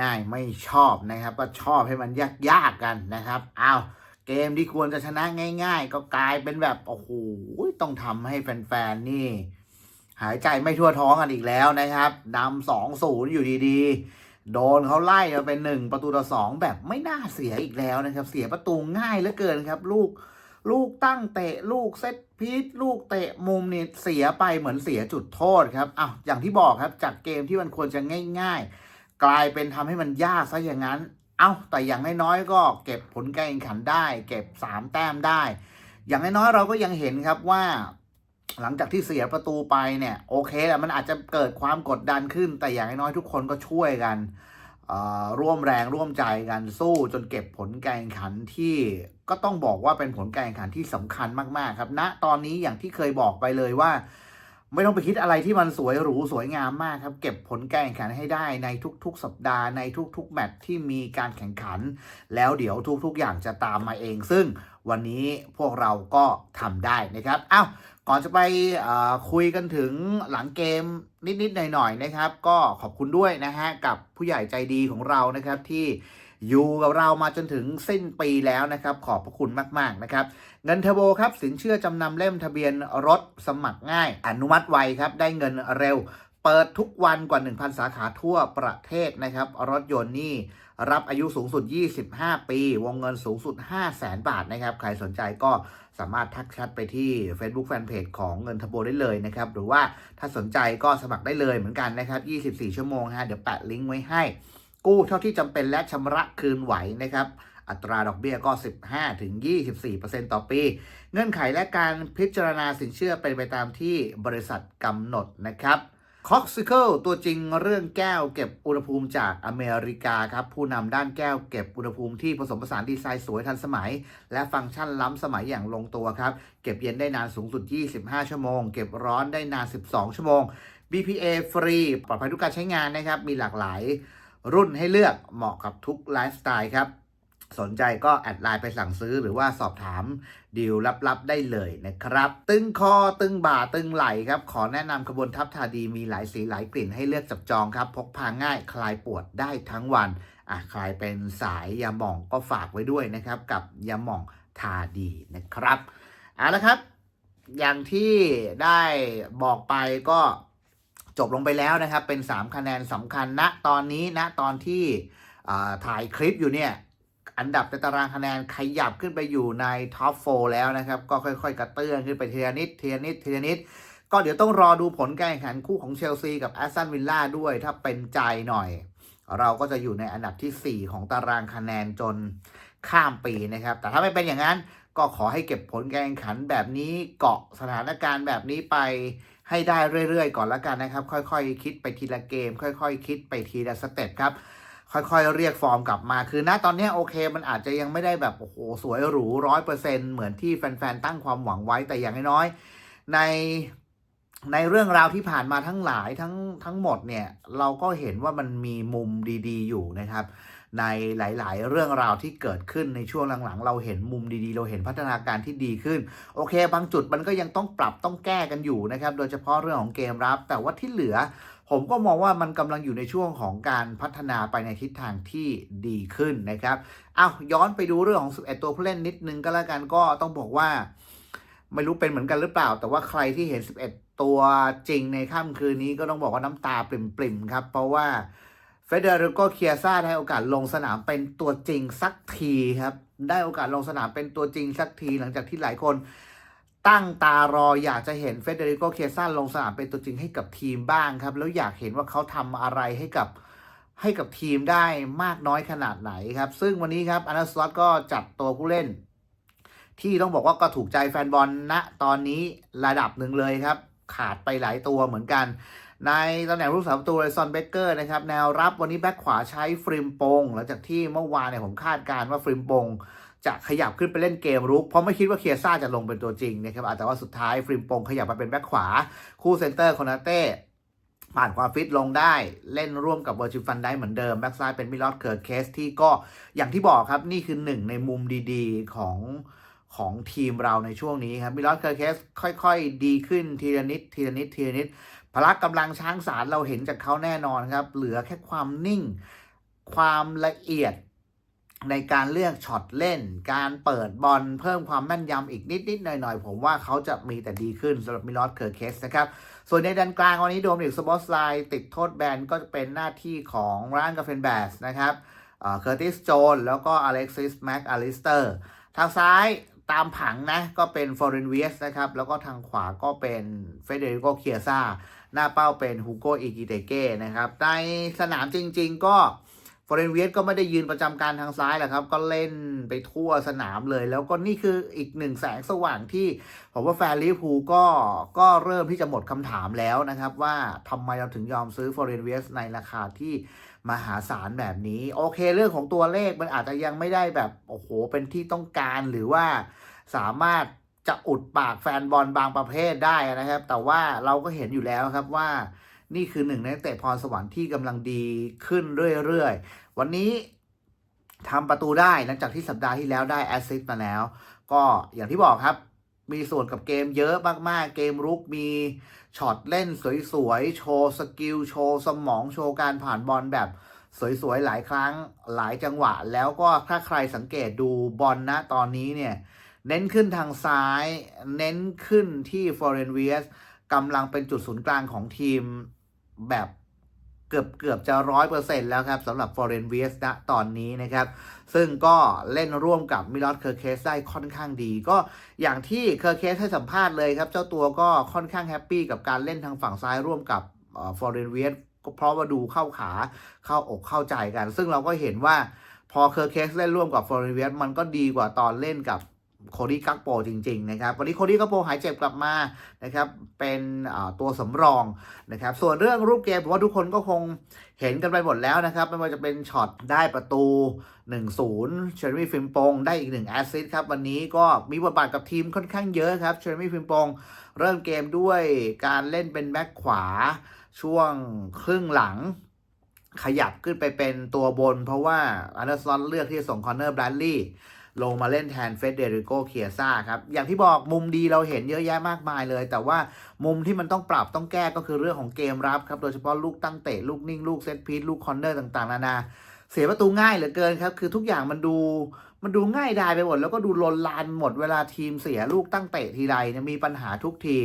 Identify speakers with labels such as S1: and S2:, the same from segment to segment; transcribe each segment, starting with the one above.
S1: ง่ายๆไม่ชอบนะครับ ก็ชอบให้มันยากๆกันนะครับเอาเกมที่ควรจะชนะง่าย ๆ ก็กลายเป็นแบบโอ้โหต้องทำให้แฟนๆนี่ หายใจไม่ทั่วท้องกันอีกแล้วนะครับนำสองศูนย์อยู่ดีๆ โดนเขาไล่มาเป็นหนึ่งประตูต่อสองแบบไม่น่าเสียอีกแล้วนะครับ เสียประตูง่ายเหลือเกินครับ ลูกลูกตั้งเตะลูกเซตพีทลูกเตะมุมนี่เสียไปเหมือนเสียจุดโทษครับอ้าวอย่างที่บอกครับจากเกมที่มันควรจะง่าย ๆ กลายเป็นทำให้มันยากซะอย่างนั้น เอ้าแต่อย่างน้อยๆก็เก็บผลการแข่งขันได้ เก็บสามแต้มได้ อย่างน้อยๆเราก็ยังเห็นครับว่า หลังจากที่เสียประตูไปเนี่ยโอเคแหละมันอาจจะเกิดความกดดันขึ้น แต่อย่างน้อยๆทุกคนก็ช่วยกันร่วมแรงร่วมใจกันสู้จนเก็บผลการแข่งขันที่ก็ต้องบอกว่าเป็นผลการแข่งขันที่สำคัญมากๆครับณนะตอนนี้อย่างที่เคยบอกไปเลยว่า ไม่ต้องไปคิดอะไรที่มันสวยหรูสวยงามมากครับ เก็บผลการแข่งขันให้ได้ในทุก ๆ สัปดาห์ในทุก ๆ แมตช์ที่มีการแข่งขัน แล้วเดี๋ยวทุก ๆ อย่างจะตามมาเอง ซึ่งวันนี้พวกเราก็ทำได้นะครับอ้าวก่อนจะไปคุยกันถึงหลังเกมนิด ๆ หน่อย ๆ นะครับ ก็ขอบคุณด้วยนะฮะกับผู้ใหญ่ใจดีของเรานะครับที่ อยู่กับเรามาจนถึงสิ้นปีแล้วนะครับ ขอบพระคุณมาก ๆ นะครับ เงินเทอร์โบครับ สินเชื่อจำนำเล่มทะเบียนรถสมัครง่าย อนุมัติไวครับ ได้เงินเร็ว เปิดทุกวันกว่า 1,000 สาขาทั่วประเทศนะครับ รถยนต์นี่รับอายุสูงสุด 25 ปี วงเงินสูงสุด 5 0 0แสนบาทนะครับ ใครสนใจก็สามารถทักแชทไปที่ Facebook Fanpage ของเงินทโบได้เลยนะครับ หรือว่าถ้าสนใจก็สมัครได้เลยเหมือนกันนะครับ 24 ชั่วโมงฮะ เดี๋ยวแปะลิงก์ไว้ให้ กู้เท่าที่จำเป็นและชำระคืนไหวนะครับ อัตราดอกเบี้ยก็ 15-24%ต่อปี เงื่อนไขและการพิจารณาสินเชื่อเป็นไปตามที่บริษัทกำหนดนะครับ c o x i c l ตัวจริงเรื่องแก้วเก็บอุณหภูมิจากอเมริกาครับ ผู้นำด้านแก้วเก็บอุณหภูมิที่ผสมผสานดีไซน์สวยทันสมัย และฟังก์ชันล้ำสมัยอย่างลงตัวครับ เก็บเย็นได้นานสูงสุด 25 ชั่วโมง เก็บร้อนได้นาน 12 ชั่วโมง BPA ฟรี ปลอดภัยทุกการใช้งานนะครับ มีหลากหลาย รุ่นให้เลือกเหมาะกับทุกไลฟ์สไตล์ครับ สนใจก็แอดไลน์ไปสั่งซื้อหรือว่าสอบถามดีลลับๆได้เลยนะครับ ตึงคอตึงบ่าตึงไหล่ครับ ขอแนะนำขบวนทัพทาดีมีหลายสีหลายกลิ่นให้เลือกจับจองครับ พกพาง่ายคลายปวดได้ทั้งวันอะใครเป็นสายยาหม่องก็ฝากไว้ด้วยนะครับ กับยาหม่องทาดีนะครับเอาละครับ อย่างที่ได้บอกไปก็ จบลงไปแล้วนะครับ เป็น 3 คะแนนสำคัญณตอนนี้ณตอนที่ถ่ายคลิปอยู่เนี่ย อันดับในตารางคะแนนขยับขึ้นไปอยู่ในท็อปโฟแล้วนะครับ ก็ค่อยๆ กระเตื้องขึ้นไปเทีละนิดเทีละนิดเทีละนิด ก็เดี๋ยวต้องรอดูผลการแข่งขันคู่ของเชลซีกับแอสตันวิลล่าด้วย ถ้าเป็นใจหน่อย เราก็จะอยู่ในอันดับทีสี่ 4 ของตารางคะแนนจนข้ามปีนะครับ แต่ถ้าไม่เป็นอย่างนั้นก็ขอให้เก็บผลการแข่งขันแบบนี้เกาะสถานการณ์แบบนี้ไป ให้ได้เรื่อยๆ ก่อนละกันนะครับ ค่อยๆ คิดไปทีละเกม ค่อยๆคิดไปทีละสเต็ปครับค่อยๆ เรียกฟอร์มกลับมา คือณตอนนี้โอเค มันอาจจะยังไม่ได้แบบโอ้โหสวยหรูร้อยเปอร์เซ็นเหมือนที่แฟนๆ ตั้งความหวังไว้แต่อย่างน้อยๆในในเรื่องราวที่ผ่านมาทั้งหลายทั้งทั้งหมดเนี่ย เราก็เห็นว่ามันมีมุมดี ๆ อยู่นะครับ ในหลาย ๆ เรื่องราวที่เกิดขึ้นในช่วงหลัง ๆ เราเห็นมุมดี ๆ เราเห็นพัฒนาการที่ดีขึ้น โอเค บางจุดมันก็ยังต้องปรับต้องแก้กันอยู่นะครับ โดยเฉพาะเรื่องของเกมรับ แต่ว่าที่เหลือผมก็มองว่ามันกำลังอยู่ในช่วงของการพัฒนาไปในทิศทางที่ดีขึ้นนะครับ เอาย้อนไปดูเรื่องของ 11 ตัวผู้เล่นนิดนึงก็แล้วกันก็ต้องบอกว่า ไม่รู้เป็นเหมือนกันหรือเปล่า แต่ว่าใครที่เห็น 11 ตัวจริงในค่ำคืนนี้ก็ต้องบอกว่าน้ำตาปริ่มๆครับ เพราะว่า เฟเดริโกเคียซ่าได้โอกาสลงสนามเป็นตัวจริงสักทีครับ ได้โอกาสลงสนามเป็นตัวจริงสักที หลังจากที่หลายคนตั้งตารออยากจะเห็นเฟเดริโกเคียซ่าลงสนามเป็นตัวจริงให้กับทีมบ้างครับ แล้วอยากเห็นว่าเขาทำอะไรให้กับให้กับทีมได้มากน้อยขนาดไหนครับ ซึ่งวันนี้ครับอนาสลอตก็จัดตัวผู้เล่น ที่ต้องบอกว่าก็ถูกใจแฟนบอลณตอนนี้ระดับหนึ่งเลยครับ ขาดไปหลายตัวเหมือนกัน ในตำแหน่งผู้สาประตูเลยซอนเบเกอร์นะครับ แนวรับวันนี้แบ็คขวาใช้ฟริมปงหลังจากที่เมื่อวานเนี่ยผมคาดการณ์ว่าฟริมปงจะขยับขึ้นไปเล่นเกมรุก เพราะไม่คิดว่าเคียซ่าจะลงเป็นตัวจริงนะครับอะแต่ว่าสุดท้ายฟริมปงขยับมาเป็นแบ็คขวา คู่เซนเตอร์คอนาเต้ผ่านความฟิตลงได้เล่นร่วมกับเวอร์จิฟันได้เหมือนเดิมแบ็กซ้ายเป็นมิลอดเคิร์ดเคสที่ก็อย่างที่บอกครับนี่คือหนึ่งในมุมดีๆของของทีมเราในช่วงนี้ครับมิลอดเคิร์เคสค่อยๆ ดีขึ้นทีละนิดทีละนิดทีละนิด พละกำลังช้างสารเราเห็นจากเขาแน่นอนครับ เหลือแค่ความนิ่ง ความละเอียดในการเลือกช็อตเล่น การเปิดบอลเพิ่มความแม่นยำอีกนิดๆหน่อยๆผมว่าเขาจะมีแต่ดีขึ้นสำหรับมิลอสเคอร์เคสนะครับ ส่วนในดันกลางวันนี้โดมเด็กสปอร์ตไลน์ติดโทษแบนก็จะเป็นหน้าที่ของร่านกาเฟนแบสนะครับเคอร์ติสโจนแล้วก็อเล็กซิสแม็กอลิสเตอร์ทางซ้าย ตามผังนะ ก็เป็นฟอร์เรนเวียสนะครับ แล้วก็ทางขวาก็เป็นเฟเดริโกเคียซาหน้าเป้าเป็นฮูโกอิกิเตเก้นะครับ ในสนามจริง ๆ ก็ฟอร์เรนเวียสก็ไม่ได้ยืนประจำการทางซ้ายแหละครับ ก็เล่นไปทั่วสนามเลย แล้วก็นี่คืออีกหนึ่งแสงสว่างที่ ผมว่าแฟนลิเวอร์พูลก็ก็เริ่มที่จะหมดคำถามแล้วนะครับ ว่าทำไมเราถึงยอมซื้อฟอร์เรนเวียสในราคาที่ มหาศาลแบบนี้ โอเค เรื่องของตัวเลขมันอาจจะยังไม่ได้แบบโอ้โหเป็นที่ต้องการหรือว่าสามารถจะอุดปากแฟนบอลบางประเภทได้นะครับ แต่ว่าเราก็เห็นอยู่แล้วครับว่า นี่คือหนึ่งในเตะพรสวรรค์ที่กำลังดีขึ้นเรื่อยๆ วันนี้ทำประตูได้หลังจากที่สัปดาห์ที่แล้วได้แอสซิสต์มาแล้ว ก็อย่างที่บอกครับ มีส่วนกับเกมเยอะมากๆ เกมรุกมีช็อตเล่นสวยๆ โชว์สกิล โชว์สมอง โชว์การผ่านบอลแบบสวยๆ หลายครั้งหลายจังหวะ แล้วก็ถ้าใครสังเกตดูบอลนะตอนนี้เนี่ย เน้นขึ้นทางซ้าย เน้นขึ้นที่ฟอร์เรนเวียสกำลังเป็นจุดศูนย์กลางของทีมแบบ เกือบเกือบจะร้อยเปอร์เซ็นต์แล้วครับสำหรับฟอร์เรนเวียสณตอนนี้นะครับ ซึ่งก็เล่นร่วมกับมิลอสเคอร์เคสได้ค่อนข้างดี ก็อย่างที่เคอร์เคสให้สัมภาษณ์เลยครับ เจ้าตัวก็ค่อนข้างแฮปปี้กับการเล่นทางฝั่งซ้ายร่วมกับฟอร์เรนเวียสก็เพราะว่าดูเข้าขาเข้าอกเข้าใจกัน ซึ่งเราก็เห็นว่าพอเคอร์เคสเล่นร่วมกับฟอร์เรนเวียสมันก็ดีกว่าตอนเล่นกับ โคดี้กักโปจริงๆนะครับวันนี้โคดี้กักโปหายเจ็บกลับมานะครับเป็นตัวสำรองนะครับส่วนเรื่องรูปเกมผมว่าทุกคนก็คงเห็นกันไปหมดแล้วนะครับไม่ว่าจะเป็นช็อตได้ประตู 1-0 เชอร์มี่ฟิมปงได้อีก1แอสซิสต์ครับวันนี้ก็มีบทบาทกับทีมค่อนข้างเยอะครับเชอร์มี่ฟิมปงเริ่มเกมด้วยการเล่นเป็นแบ็คขวาช่วงครึ่งหลังขยับขึ้นไปเป็นตัวบน เพราะว่าอันเดอร์ซอนเลือกที่จะส่งคอนเนอร์แบรดลีย์ ลงมาเล่นแทนเฟเดริโกเคียซ่าครับ อย่างที่บอกมุมดีเราเห็นเยอะแยะมากมายเลย แต่ว่ามุมที่มันต้องปรับต้องแก้ก็คือเรื่องของเกมรับครับ โดยเฉพาะลูกตั้งเตะลูกนิ่ง ลูกเซตพีทลูกคอนเนอร์ต่างๆ นานา เสียประตูง่ายเหลือเกินครับ คือทุกอย่างมันดูมันดูง่ายดายไปหมด แล้วก็ดูลนลานหมดเวลาทีมเสียลูกตั้งเตะทีไรมีปัญหาทุกที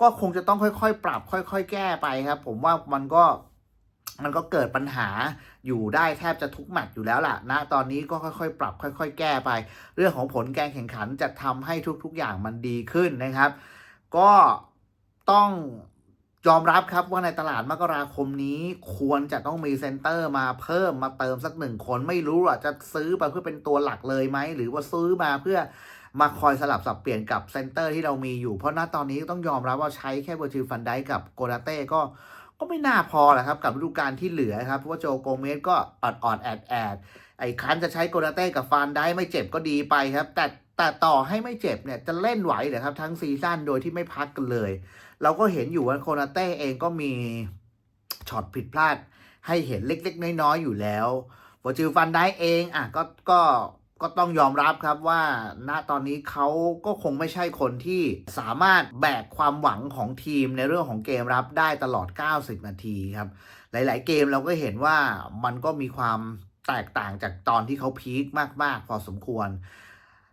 S1: ก็คงจะต้องค่อยๆ ปรับ ค่อย ๆ แก้ไปครับ ผมว่ามันก็ มันก็เกิดปัญหาอยู่ได้แทบจะทุกแมตช์อยู่แล้วล่ะนะตอนนี้ก็ค่อยๆ ปรับค่อย ๆ แก้ไป เรื่องของผลการแข่งขันจะทำให้ทุกๆอย่างมันดีขึ้นนะครับ ก็ต้องยอมรับครับว่าในตลาดมกราคมนี้ควรจะต้องมีเซนเตอร์มาเพิ่มมาเติมสักหนึ่งคนไม่รู้ว่าจะซื้อมาเพื่อเป็นตัวหลักเลยไหม หรือว่าซื้อมาเพื่อมาคอยสลับสับเปลี่ยนกับเซนเตอร์ที่เรามีอยู่ เพราะณตอนนี้ต้องยอมรับว่าใช้แค่เวอร์จิลฟันไดกับโกนาเต้ก็ ก็ไม่น่าพอแหละครับกับฤดูกาลที่เหลือครับเพราะว่าโจโกเมสก็อดอดแอดแอดไอ้คันจะใช้โกนาเต้กับฟานได้ไม่เจ็บก็ดีไปครับ แต่แต่ต่อให้ไม่เจ็บเนี่ยจะเล่นไหวเหรอครับ ทั้งซีซั่นโดยที่ไม่พักกันเลย เราก็เห็นอยู่ว่าโคนาเต้เองก็มีช็อตผิดพลาด ให้เห็นเล็กๆ น้อยๆอยู่แล้ววอจิลฟันได้เองอะก็ก็ ก็ต้องยอมรับครับว่าณตอนนี้เขาก็คงไม่ใช่คนที่สามารถแบกความหวังของทีมในเรื่องของเกมรับได้ตลอด 90 นาทีครับ หลาย ๆ เกมเราก็เห็นว่ามันก็มีความแตกต่างจากตอนที่เขาพีคมาก ๆ พอสมควร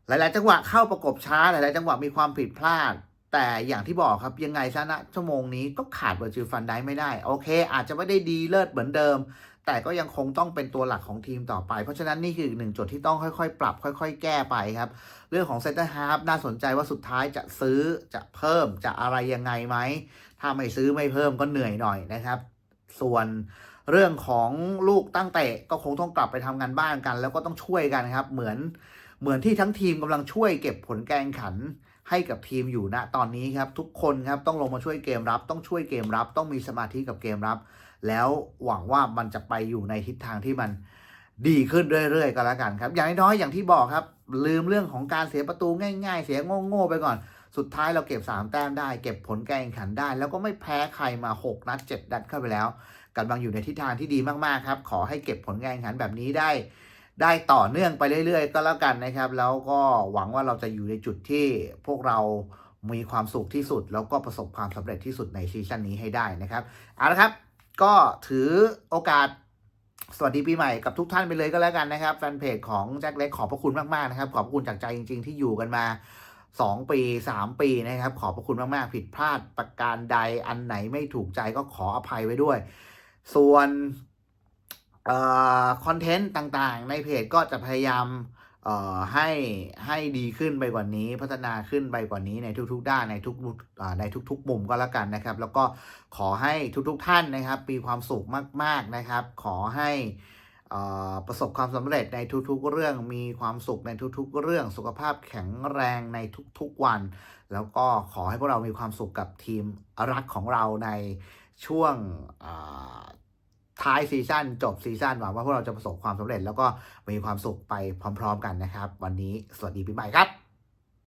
S1: หลาย ๆ จังหวะเข้าประกบช้า หลาย ๆ จังหวะมีความผิดพลาด แต่อย่างที่บอกครับยังไงซะนะชั่วโมงนี้ก็ขาดเวอร์จิลฟันได้ไม่ได้ โอเค อาจจะไม่ได้ดีเลิศเหมือนเดิม แต่ก็ยังคงต้องเป็นตัวหลักของทีมต่อไป เพราะฉะนั้นนี่คืออีกหนึ่งจุดที่ต้องค่อยๆ ปรับ ค่อย ๆ แก้ไปครับ เรื่องของเซนเตอร์ฮาร์ฟน่าสนใจว่าสุดท้ายจะซื้อจะเพิ่มจะอะไรยังไงไหมถ้าไม่ซื้อไม่เพิ่มก็เหนื่อยหน่อยนะครับ ส่วนเรื่องของลูกตั้งเตะก็คงต้องกลับไปทำงานบ้านกัน แล้วก็ต้องช่วยกันครับ เหมือนเหมือนที่ทั้งทีมกำลังช่วยเก็บผลแข่งขัน ให้กับทีมอยู่ณตอนนี้ครับทุกคนครับต้องลงมาช่วยเกมรับ ต้องช่วยเกมรับ ต้องมีสมาธิกับเกมรับ แล้วหวังว่ามันจะไปอยู่ในทิศทางที่มันดีขึ้นเรื่อยๆก็แล้วกันครับ อย่างน้อยอย่างที่บอกครับ ลืมเรื่องของการเสียประตูง่ายๆ เสียโง่ๆไปก่อน สุดท้ายเราเก็บ 3 แต้มได้ เก็บผลการแข่งขันได้ แล้วก็ไม่แพ้ใครมา 6 นัด 7 นัดเข้าไปแล้วกำลังอยู่ในทิศทางที่ดีมากๆครับ ขอให้เก็บผลการแข่งขันแบบนี้ได้ ได้ต่อเนื่องไปเรื่อย ๆ ก็แล้วกันนะครับ แล้วก็หวังว่าเราจะอยู่ในจุดที่พวกเรามีความสุขที่สุด แล้วก็ประสบความสำเร็จที่สุดในซีซั่นนี้ให้ได้นะครับเอาละครับ ก็ถือโอกาสสวัสดีปีใหม่กับทุกท่านไปเลยก็แล้วกันนะครับ แฟนเพจของแจ็คเล็กขอบพระคุณมากๆนะครับ ขอบพระคุณจากใจจริง ๆ ที่อยู่กันมา 2 ปี 3 ปีนะครับ ขอบพระคุณมากๆ ผิดพลาดประการใดอันไหนไม่ถูกใจก็ขออภัยไว้ด้วย ส่วน คอนเทนต์ต่างๆ ในเพจก็จะพยายามให้ให้ดีขึ้นไปกว่านี้ พัฒนาขึ้นไปกว่านี้ในทุกๆ ด้านในทุกในทุกๆ มุมก็แล้วกันนะครับ แล้วก็ขอให้ทุกๆท่านนะครับมีความสุขมาก ๆนะครับ ขอให้เอ่อประสบความสำเร็จในทุกๆ เรื่องมีความสุขในทุกๆ เรื่องสุขภาพแข็งแรงในทุกๆวัน แล้วก็ขอให้พวกเรามีความสุขกับทีมรักของเราในช่วง ท้ายซีซั่นจบซีซั่นหวังว่าพวกเราจะประสบความสำเร็จ แล้วก็มีความสุขไปพร้อม ๆ กันนะครับ วันนี้สวัสดีปีใหม่ครับ